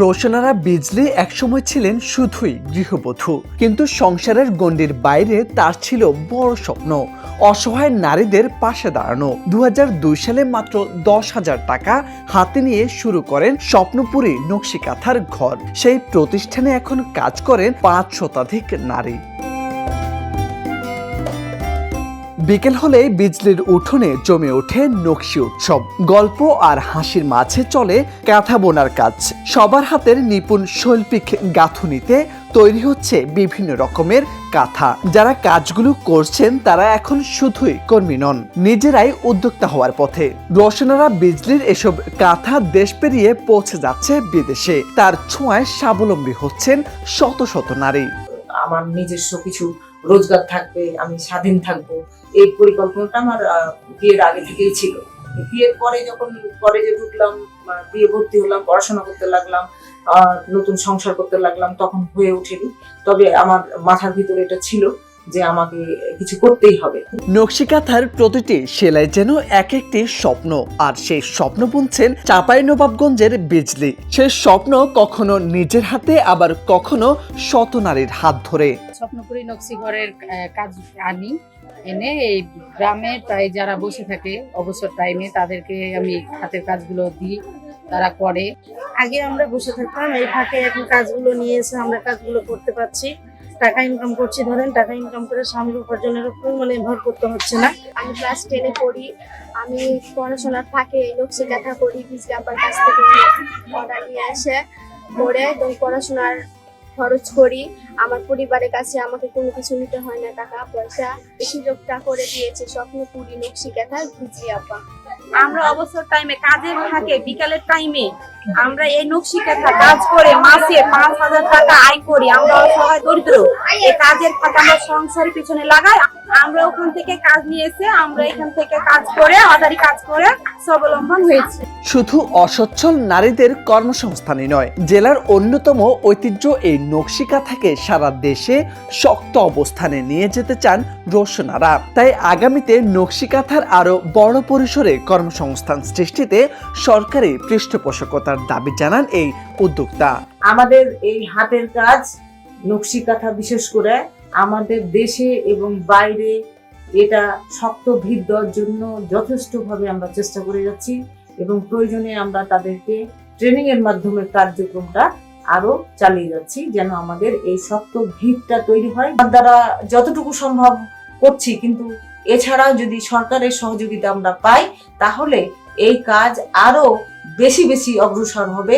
রোশনারা বিজলি একসময় ছিলেন শুধুই গৃহবধূ। কিন্তু সংসারের গণ্ডির বাইরে তার ছিল বড় স্বপ্ন, অসহায় নারীদের পাশে দাঁড়ানো। দু সালে মাত্র দশ হাজার টাকা হাতে নিয়ে শুরু করেন স্বপ্নপুরী নকশিকাথার ঘর। সেই প্রতিষ্ঠানে এখন কাজ করেন পাঁচ শতাধিক নারী। বিকেল হলে বিজলির উঠোনে জমে ওঠে নকশি উৎসব। গল্প আর হাসির মাঝে চলে কাঁথা বোনার কাজ। সবার হাতের নিপুণ শৈল্পিক গাঁথুনিতে তৈরি হচ্ছে বিভিন্ন রকমের কাঁথা। যারা কাজগুলো করছেন, তারা এখন শুধুই কর্মী নন, নিজেরাই উদ্যোক্তা হওয়ার পথে। রোশনারা বিজলির এসব কাঁথা দেশ পেরিয়ে পৌঁছে যাচ্ছে বিদেশে। তার ছোঁয়ায় স্বাবলম্বী হচ্ছেন শত শত নারী। আমার নিজস্ব কিছু রোজগার থাকবে, আমি স্বাধীন থাকব। এই পরিকল্পনাটা আমার বিয়ের আগে থেকেই ছিল। বিয়ের পরে যখন কলেজে ঢুকলাম বিয়ে ভর্তি হলাম, পড়াশোনা করতে লাগলাম নতুন সংসার করতে লাগলাম, তখন হয়ে ওঠেনি। তবে আমার মাথার ভিতরে এটা ছিল যে আমাকে কিছু করতেই হবে। নকশিকাথার প্রতিটি সেলাই যেন এক একটি স্বপ্ন আর সেই স্বপ্ন বুনছেন চাপাই নবাবগঞ্জের বিজলি। সেই স্বপ্ন কখনো নিজের হাতে আবার কখনো শত নারীর হাত ধরে। স্বপ্নপুরী নকশি ঘরের কাজ আনি এনে এই গ্রামে প্রায় যারা বসে থাকে অবসর টাইমে তাদেরকে আমি হাতের কাজগুলো দিই তারা করে। আগে আমরা বসে থাকতাম, এই ফাঁকে এখন কাজগুলো নিয়ে এসে আমরা কাজগুলো করতে পারছি। টাকা ইনকাম করছি, ধরেন টাকা ইনকাম করে স্বামীর উপার্জনের উপর মানে ভর করতে হচ্ছে না। আমি ক্লাস টেনে পড়ি, আমি পড়াশোনার ফাঁকে নকশি কাঁথা করি আব্বার কাছ থেকে অর্ডার নিয়ে এসে করে পড়াশোনার খরচ করি। আমার পরিবারের কাছে আমাকে কোনো কিছু নিতে হয় না, টাকা পয়সা সুযোগটা করে দিয়েছে স্বপ্নপুরি নকশি কাঁথা বিজলি আব্বা আমরা অবসর টাইমে কাজের ফাঁকে বিকালের টাইমে আমরা এই নকশি কাঁথা কাজ করে মাসে পাঁচ হাজার টাকা আয় করি, আমরা অসহায় দরিদ্র। এই কাজের ফাঁকে আমরা সংসারের পিছনে লাগাই, আমরা ওখান থেকে কাজ নিয়ে এসে আমরা এখান থেকে কাজ করে, অদারি কাজ করে স্বাবলম্বন হয়েছে। শুধু অসচ্ছল নারীদের কর্মসংস্থানই নয়, জেলার অন্যতম ঐতিহ্য এই নকশিকাথাকে সারা দেশে শক্ত অবস্থানে নিয়ে যেতে চান রোশনারা। তাই আগামীতে নকশিকাথার আরও বড় পরিসরে কর্মসংস্থান সৃষ্টিতে সরকারি পৃষ্ঠপোষকতার দাবি জানান এই উদ্যোক্তা। আমাদের এই হাতের কাজ, নকশি কাঁথা বিশেষ করে, আমাদের দেশে এবং বাইরে এটা শক্ত ভিত দেওয়ার জন্য যথেষ্টভাবে আমরা চেষ্টা করে যাচ্ছি এবং প্রয়োজনে আমরা তাদেরকে ট্রেনিং এর মাধ্যমে কার্যক্রমটা আরও চালিয়ে যাচ্ছি যেন আমাদের এই শক্ত ভিতটা তৈরি হয়। দ্বারা যতটুকু সম্ভব করছি, কিন্তু এছাড়াও যদি সরকারের সহযোগিতা আমরা পাই তাহলে এই কাজ আরও বেশি বেশি অগ্রসর হবে।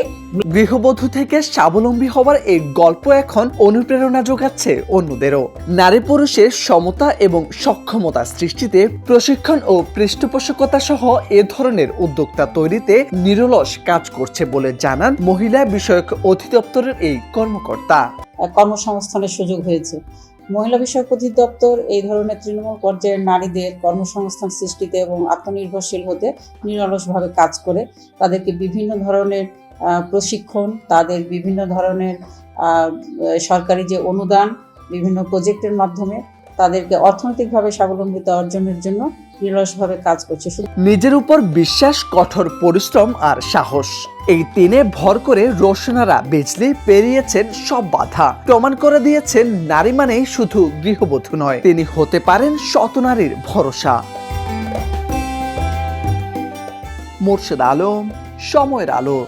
গৃহবধূ থেকে স্বাবলম্বী হওয়ার এই গল্প এখন অনুপ্রেরণা যোগাচ্ছে অন্যদেরও। নারী পুরুষের সমতা এবং সক্ষমতা সৃষ্টিতে প্রশিক্ষণ ও পৃষ্ঠপোষকতা সহ এ ধরনের উদ্যোক্তা তৈরিতে নিরলস কাজ করছে বলে জানান মহিলা বিষয়ক অধিদপ্তরের এই কর্মকর্তা। কর্মসংস্থানের সুযোগ হয়েছে। মহিলা বিষয়ক অধিদপ্তর এই ধরনের তৃণমূল পর্যায়ের নারীদের কর্মসংস্থান সৃষ্টিতে এবং আত্মনির্ভরশীল হতে নিরলসভাবে কাজ করে। তাদেরকে বিভিন্ন ধরনের প্রশিক্ষণ, তাদের বিভিন্ন ধরনের সরকারি যে অনুদান, বিভিন্ন প্রজেক্টের মাধ্যমে তাদেরকে অর্থনৈতিকভাবে স্বাবলম্বিতা অর্জনের জন্য নিরলসভাবে কাজ করছে। নিজের উপর বিশ্বাস, কঠোর পরিশ্রম আর সাহস। এই তিনে ভর করে রোশনারা বিজলি পেরিয়েছেন সব বাধা। প্রমাণ করে দিয়েছেন, নারী মানেই শুধু গৃহবধূ নয়, তিনি হতে পারেন শত নারীর ভরসা। মোর্শেদ আলম, সময়ের আলো।